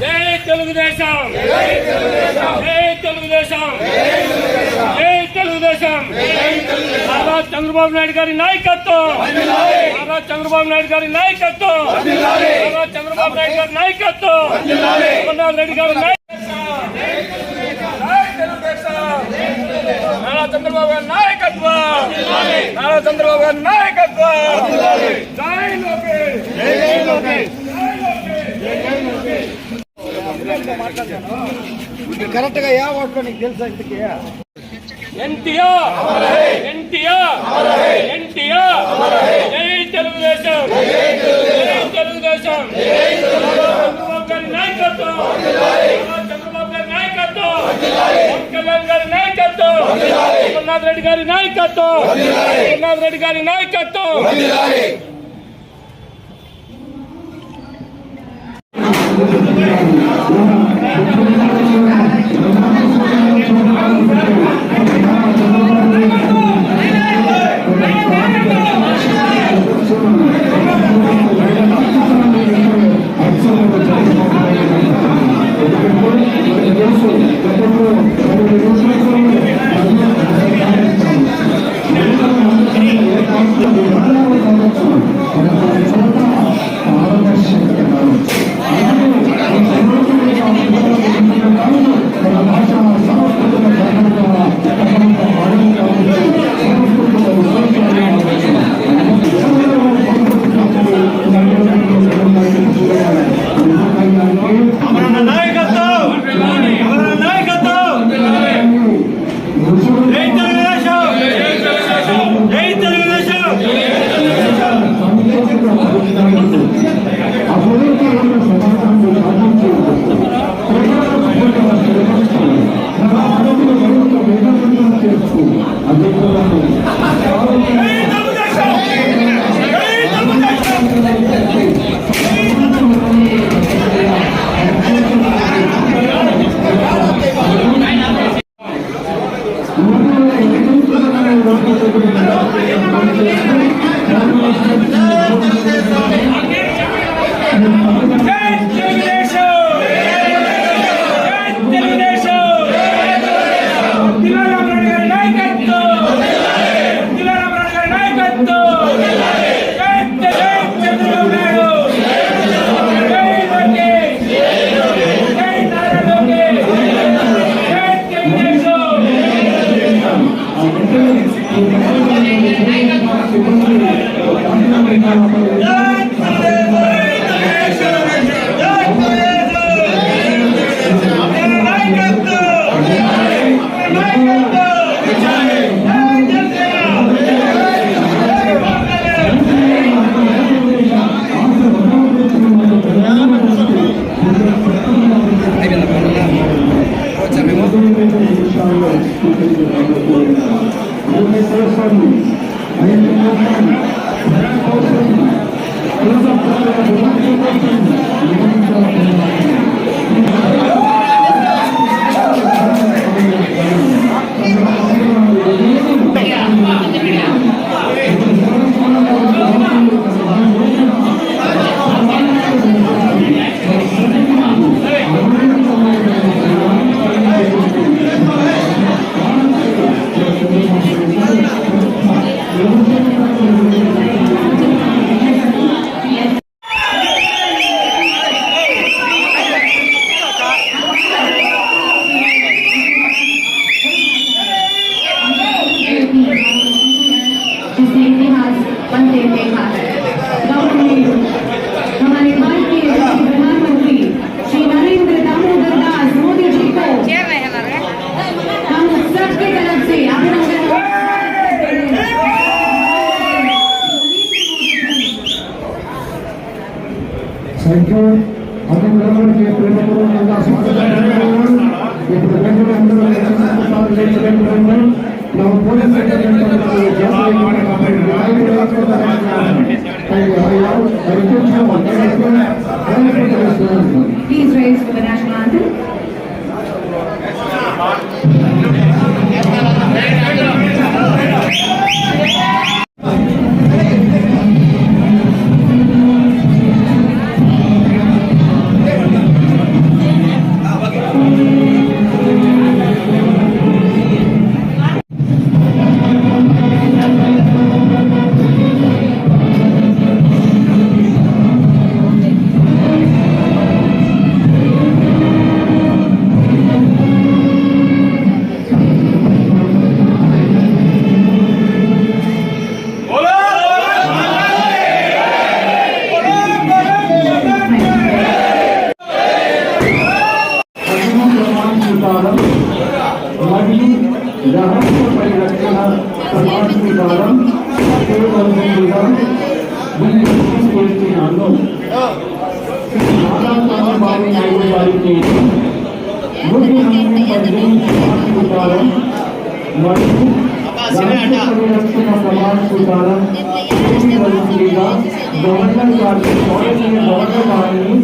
జై తెలుగుదేశం! జై తెలుగుదేశం! జై తెలుగుదేశం! నారా చంద్రబాబు నాయుడు గారి నాయకత్వం! నారా చంద్రబాబు నాయుడు గారి నాయకత్వం! నారా చంద్రబాబు నాయుడు గారి నాయకత్వం! జగన్మోహన్ రెడ్డి గారి నారా చంద్రబాబు గారి నాయకత్వం. నారా చంద్రబాబు గారి నాయకత్వం. జై లోకేష్. జై లోకేష్ కరెక్ట్గా ఏ ఓట్లో నీకు తెలుసా ఇంతకీ? ఎన్టీఆర్. ఎన్టీఆర్. ఎన్టీఆర్. జై తెలుగుదేశం. జై తెలుగుదేశం. చంద్రబాబు గారి నాయకత్వం. కళ్యాణ్ గారి నాయకత్వం జగన్నాథ్ రెడ్డి గారి నాయకత్వం. జగన్నాథ్ రెడ్డి గారి నాయకత్వం. జై Gracias. Amen. గవర్నర్ గారికి గౌరవనీయ గవర్నర్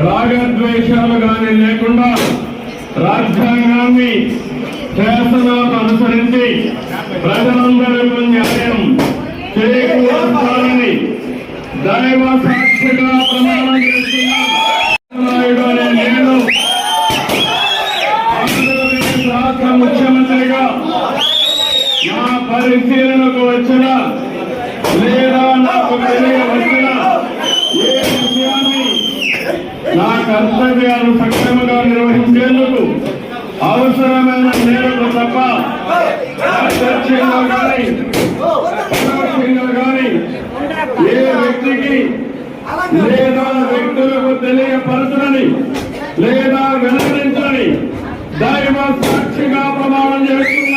రాగద్వేషాలు కానీ లేకుండా రాజ్యాంగాన్ని శాసనాలను అనుసరించి ప్రజలందరికీ న్యాయం చేకూరుస్తానని దైవ సాక్షిగా ప్రమాణం చేస్తున్నాను అనే నేను ఆంధ్రప్రదేశ్ రాష్ట్ర ముఖ్యమంత్రిగా నా పరిశీలనకు వచ్చిన లేదా నాకు తెలియవచ్చిన ఏ విషయాన్ని నా కర్తవ్యాలు సక్రమంగా నిర్వహించేందుకు అవసరమైన మేరకు తప్ప ప్రత్యక్షంగా కానీ కానీ ఏ వ్యక్తికి లేదా వ్యక్తులకు తెలియపరచని లేదా వెల్లడించని దైవ సాక్షిగా ప్రమాణం చేస్తున్నాను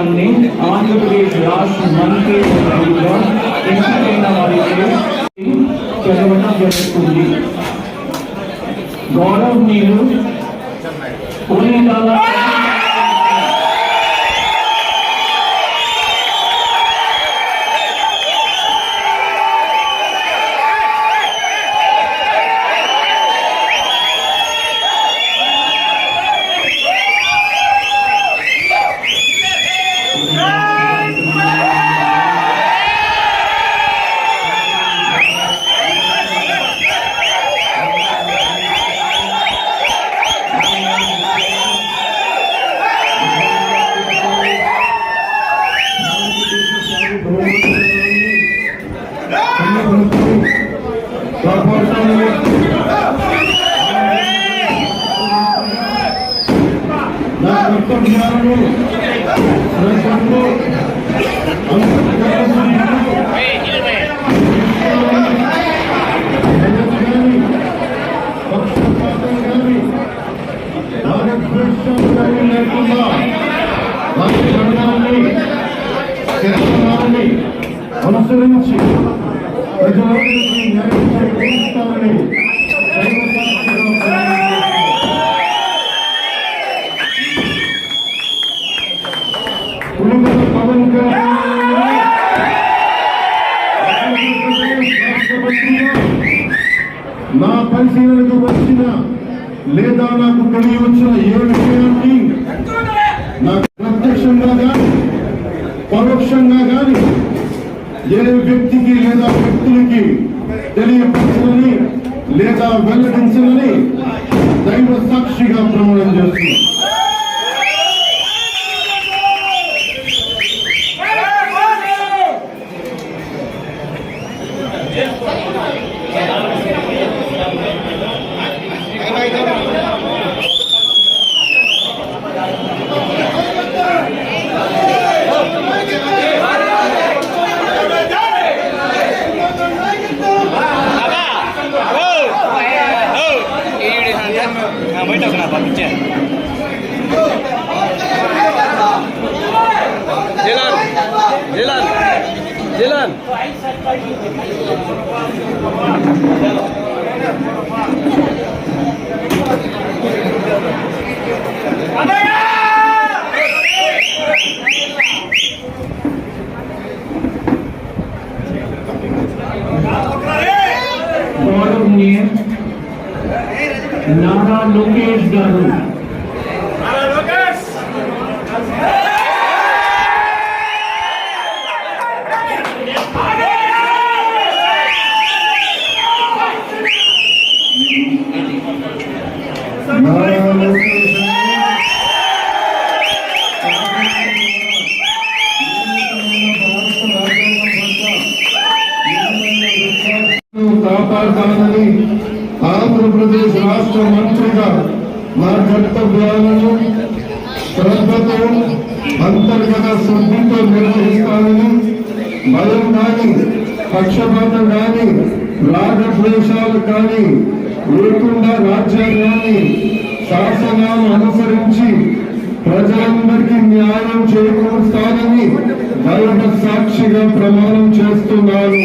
ఉన్నతాన్ని ఆంధ్రప్రదేశ్ రాష్ట్ర మంత్రి ఎంపికైన వారికి చదవడం జరుగుతుంది. గౌరవనీయులు మీరు నా అనుసరించి ప్రజలందరికీ న్యాయం చేకూరుస్తామని దైవ సాక్షిగా ప్రమాణం చేస్తున్నాను. పులిమల పవన్ కళ్యాణ్ రాష్ట్రపతిగా నా పరిశీలనకు వచ్చిన లేదా నాకు తెలియవచ్చిన ఏ విషయాన్ని నాకు ప్రత్యక్షంగా కానీ పరోక్షంగా కానీ ఏ వ్యక్తికి లేదా వ్యక్తులకి తెలియపరచని లేదా వెల్లడించని దైవ సాక్షిగా ప్రమాణం చేస్తున్నాం Jilan. Jilan. Jilan. గౌరవనీయ నారా లోకేష్ గారు హలో లోకేష్ నారా లోకేష్ కాపాడతానని ఆంధ్రప్రదేశ్ రాష్ట్ర మంత్రిగా నా కర్తవ్యాలను శ్రద్ధతో అంతర్గత శుద్ధితో నిర్వహిస్తానని భయం కానీ పక్షపాతం కానీ రాగద్వేషాలు కానీ లేకుండా రాజ్యాంగాన్ని శాసనాలు అనుసరించి ప్రజలందరికీ న్యాయం చేకూరుస్తానని దైవ సాక్షిగా ప్రమాణం చేస్తున్నాను.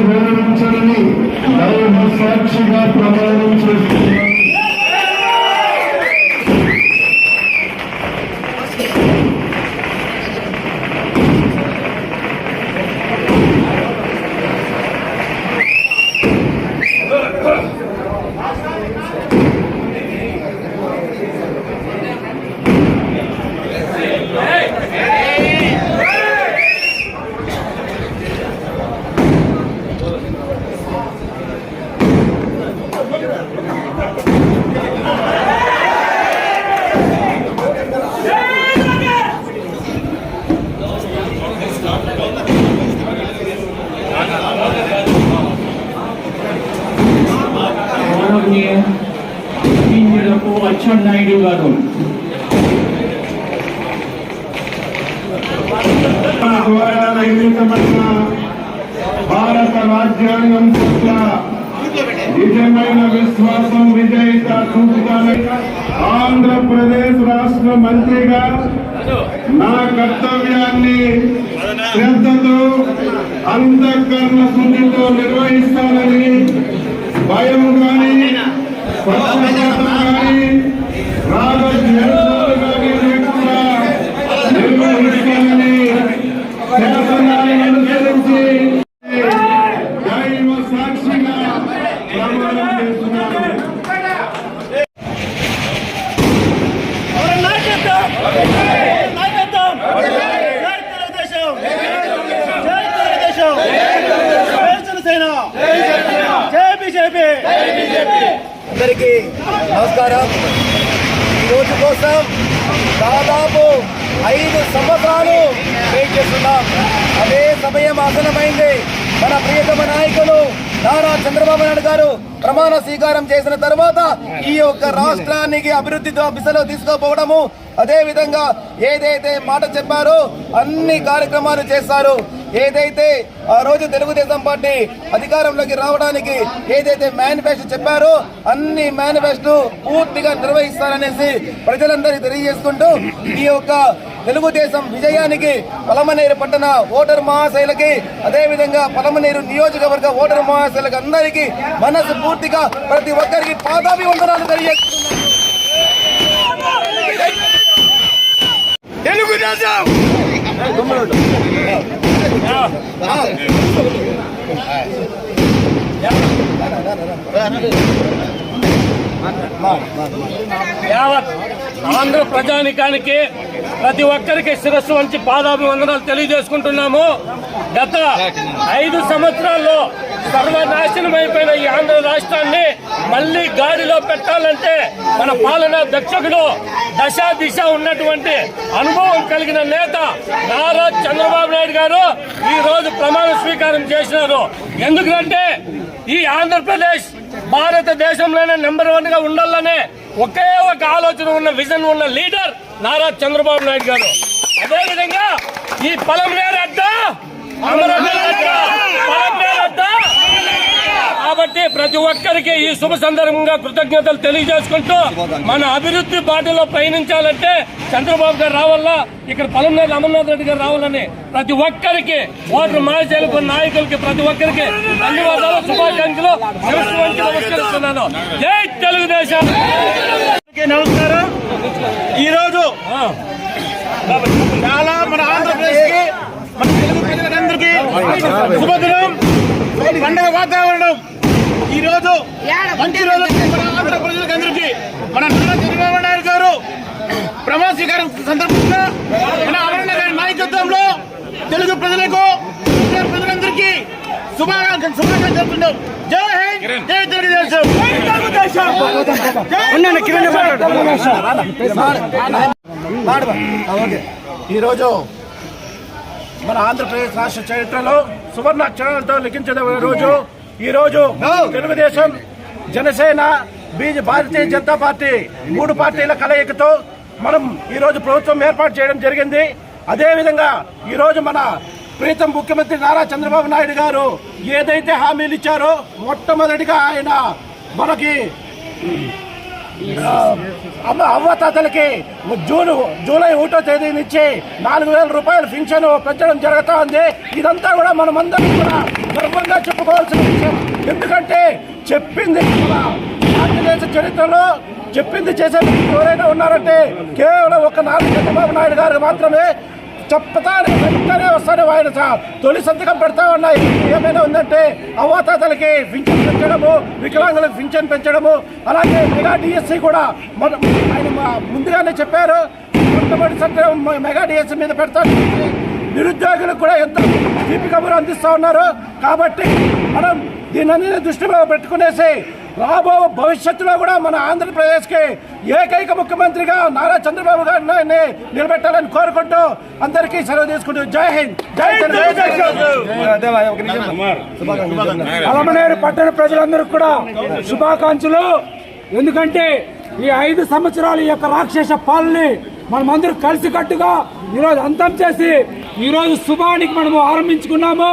లేదా దైవ సాక్షిగా ప్రమాణం చేస్తుంది శ్రీలకు నాయుడు గారు. ద్వారా నిర్మితమైన భారత రాజ్యాంగం పట్ల నిజమైన విశ్వాసం విజయిత చూపుతానని ఆంధ్రప్రదేశ్ రాష్ట్ర మంత్రిగా నా కర్తవ్యాన్ని శ్రద్ధతో అంతఃకరణ శుద్ధితో నిర్వహిస్తానని భయం కానీ పక్షపాతం కానీ రాగద్వేషాలు కానీ లేకుండా నిర్వహిస్తానని శాసనాన్ని అనుసరించి దైవ సాక్షిగా ప్రమాణం చేస్తున్నాను అందరికీ నమస్కారం ఈ రోజు కోసం దాదాపు ఐదు సంవత్సరాలు వెయిట్ చేస్తున్నాం అదే సమయం ఆసనమైంది మన ప్రియతమ నాయకులు నారా చంద్రబాబు నాయుడు గారు ప్రమాణ స్వీకారం చేసిన తర్వాత ఈ యొక్క రాష్ట్రానికి అభివృద్ధి దిశలో తీసుకుపోవడము అదే విధంగా ఏదైతే మాట చెప్పారో అన్ని కార్యక్రమాలు చేస్తారు ఏదైతే ఆ రోజు తెలుగుదేశం పార్టీ అధికారంలోకి రావడానికి ఏదైతే మేనిఫెస్టో చెప్పారో అన్ని మేనిఫెస్టో పూర్తిగా నిర్వహిస్తారనేసి ప్రజలందరికీ తెలియజేసుకుంటూ ఈ యొక్క తెలుగుదేశం విజయానికి పలమనేరు పట్టణ ఓటర్ మహాశైలకి అదేవిధంగా పలమనేరు నియోజకవర్గ ఓటర్ మహాశైలకు అందరికీ మనసు పూర్తిగా ప్రతి ఒక్కరికి పాదాభి వందనాలు తెలియజేస్తున్నాను. తెలుగుదేశం! యావత్ ఆంధ్ర ప్రజానికానికి ప్రతి ఒక్కరికి శిరస్సు వంచి పాదాభివందనాలు తెలియజేసుకుంటున్నాము. గత ఐదు సంవత్సరాల్లో సర్వనాశనం అయిపోయిన ఈ ఆంధ్ర రాష్ట్రాన్ని మళ్ళీ గాడిలో పెట్టాలంటే మన పాలనా దక్షకుడు దశ దిశ ఉన్నటువంటి అనుభవం కలిగిన నేత నారా చంద్రబాబు నాయుడు గారు ఈ రోజు ప్రమాణ స్వీకారం చేసినారు. ఎందుకంటే ఈ ఆంధ్రప్రదేశ్ భారతదేశంలోనే నెంబర్ వన్గా ఉండాలనే ఒకే ఒక ఆలోచన ఉన్న విజన్ ఉన్న లీడర్ నారా చంద్రబాబు నాయుడు గారు. అదేవిధంగా ఈ పొలం అడ్డ అమరావతి అడ్డ పొలం అడ్డ కాబట్టి ప్రతి ఒక్కరికి ఈ శుభ సందర్భంగా కృతజ్ఞతలు తెలియజేసుకుంటూ మన అభివృద్ధి బాటలో పయనించాలంటే చంద్రబాబు గారు రావాలా? ఇక్కడ పలంనేరు అమర్నాథ్ రెడ్డి గారు రావాలని ప్రతి ఒక్కరికి ఓటర్ మహాశైలకు నాయకులకి ప్రతి ఒక్కరికి ధన్యవాదాలు శుభాకాంక్షలు. నమస్కరిస్తున్నాను. జై తెలుగుదేశం! నమస్కారం. ఈ రోజు చాలా మన ఆంధ్రప్రదేశ్కి మన తెలుగు ప్రజలందరికీ శుభదినం. పండగ వాతావరణం. ఈ రోజు మంచి రోజు మన ఆంధ్ర ప్రజలందరికీ మన నారా చంద్రబాబు నాయుడు గారు ప్రమాణ స్వీకారం సందర్భంగా మన అమరణ గారి నాయకత్వంలో తెలుగు ప్రజలకు ప్రజలందరికీ శుభాకాంక్షలు శుభాకాంక్షలు చెప్తున్నాం జై హింద్ జై తెలుగుదేశం. ఈరోజు మన ఆంధ్రప్రదేశ్ రాష్ట్ర చరిత్రలో సువర్ణ అక్షరాలతో లిఖించిన రోజు. ఈ రోజు తెలుగుదేశం జనసేన బీజే భారతీయ జనతా పార్టీ మూడు పార్టీల కలయికతో మనం ఈ రోజు ప్రభుత్వం ఏర్పాటు చేయడం జరిగింది. అదేవిధంగా ఈ రోజు మన ప్రీతం ముఖ్యమంత్రి నారా చంద్రబాబు నాయుడు గారు ఏదైతే హామీలు ఇచ్చారో మొట్టమొదటిగా ఆయన మనకి అవ్వతాతలకి జూన్ జూలై ఒకటో తేదీ నుంచి నాలుగు వేల రూపాయల పింఛను పెంచడం జరుగుతూ ఉంది. ఇదంతా కూడా మనమందరం కూడా గర్వంగా చెప్పుకోవాల్సిన విషయం. ఎందుకంటే చెప్పింది భారతదేశ చరిత్రలో చెప్పింది చేసే ఎవరైనా ఉన్నారంటే కేవలం ఒక నాలుగు చంద్రబాబు నాయుడు గారు మాత్రమే చెప్పతానే వెంటనే వస్తాను ఆయన తొలి సంతకం పెడతా ఉన్నాయి. ఏమైనా ఉందంటే అవాతాతలకి పింఛన్ పెంచడము వికలాంగులకు పింఛన్ పెంచడము అలాగే మెగా డిఎస్సి కూడా మన ఆయన ముందుగానే చెప్పారు. మొట్టమొదటి సంతకం మెగా డిఎస్సి మీద పెడతాను నిరుద్యోగులకు కూడా ఎంత తీపి కబురు అందిస్తా ఉన్నారు కాబట్టి మనం దీన్ని దృష్టిలో పెట్టుకునేసి రాబో భవిష్యత్తులో కూడా మన ఆంధ్రప్రదేశ్కి ఏకైక ముఖ్యమంత్రిగా నారా చంద్రబాబు గారిని నిలబెట్టాలని కోరుకుంటూ అందరికీ సెలవు తీసుకుంటూ జై హింద్. జై అలమనేరు పట్టణ ప్రజలందరూ కూడా శుభాకాంక్షలు. ఎందుకంటే ఈ ఐదు సంవత్సరాల యొక్క రాక్షస పాలనని మనమందరూ కలిసికట్టుగా ఈరోజు అంతం చేసి ఈరోజు శుభానికి మనము ఆరంభించుకున్నాము.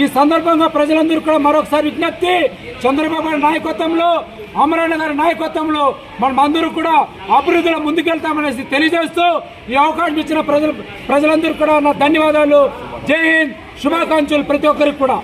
ఈ సందర్భంగా ప్రజలందరూ కూడా మరొకసారి విజ్ఞప్తి చంద్రబాబు గారి నాయకత్వంలో అమరణ గారి నాయకత్వంలో మనం అందరూ కూడా అభివృద్ధిలో ముందుకెళ్తామనేసి తెలియజేస్తూ ఈ అవకాశం ఇచ్చిన ప్రజలు ప్రజలందరూ కూడా నా ధన్యవాదాలు. జై హింద్. శుభాకాంక్షలు ప్రతి ఒక్కరికి కూడా.